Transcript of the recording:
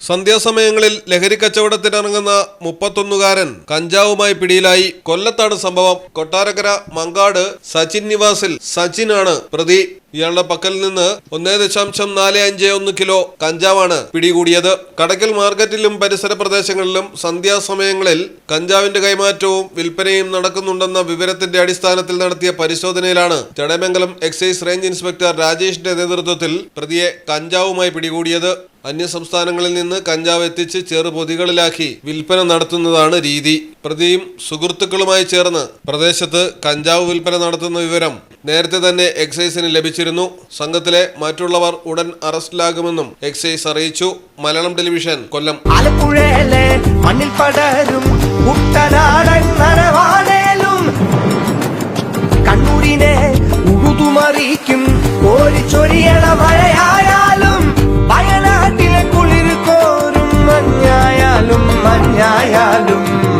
സന്ധ്യാസമയങ്ങളിൽ ലഹരി കച്ചവടത്തിനിറങ്ങുന്ന മുപ്പത്തൊന്നുകാരൻ കഞ്ചാവുമായി പിടിയിലായി. കൊല്ലത്താണ് സംഭവം. കൊട്ടാരക്കര മങ്കാട് സച്ചിൻ നിവാസിൽ സച്ചിനാണ് പ്രതി. ഇയാളുടെ പക്കൽ നിന്ന് ഒന്നേ ദശാംശം നാല് അഞ്ച് ഒന്ന് കിലോ കഞ്ചാവാണ് പിടികൂടിയത്. കടക്കൽ മാർക്കറ്റിലും പരിസര പ്രദേശങ്ങളിലും സന്ധ്യാസമയങ്ങളിൽ കഞ്ചാവിന്റെ കൈമാറ്റവും വിൽപ്പനയും നടക്കുന്നുണ്ടെന്ന വിവരത്തിന്റെ അടിസ്ഥാനത്തിൽ നടത്തിയ പരിശോധനയിലാണ് ചടയമംഗലം എക്സൈസ് റേഞ്ച് ഇൻസ്പെക്ടർ രാജേഷിന്റെ നേതൃത്വത്തിൽ പ്രതിയെ കഞ്ചാവുമായി പിടികൂടിയത്. അന്യസംസ്ഥാനങ്ങളിൽ നിന്ന് കഞ്ചാവ് എത്തിച്ച് ചെറുപൊതികളിലാക്കി വിൽപ്പന നടത്തുന്നതാണ് രീതി. പ്രതിയും സുഹൃത്തുക്കളുമായി ചേർന്ന് പ്രദേശത്ത് കഞ്ചാവ് വിൽപ്പന നടത്തുന്ന വിവരം നേരത്തെ തന്നെ എക്സൈസിന് ലഭിച്ചിരുന്നു. സംഘത്തിലെ മറ്റുള്ളവർ ഉടൻ അറസ്റ്റിലാകുമെന്നും എക്സൈസ് അറിയിച്ചു. മലയാളം ടെലിവിഷൻ കൊല്ലം. ആലപ്പുഴയിലെ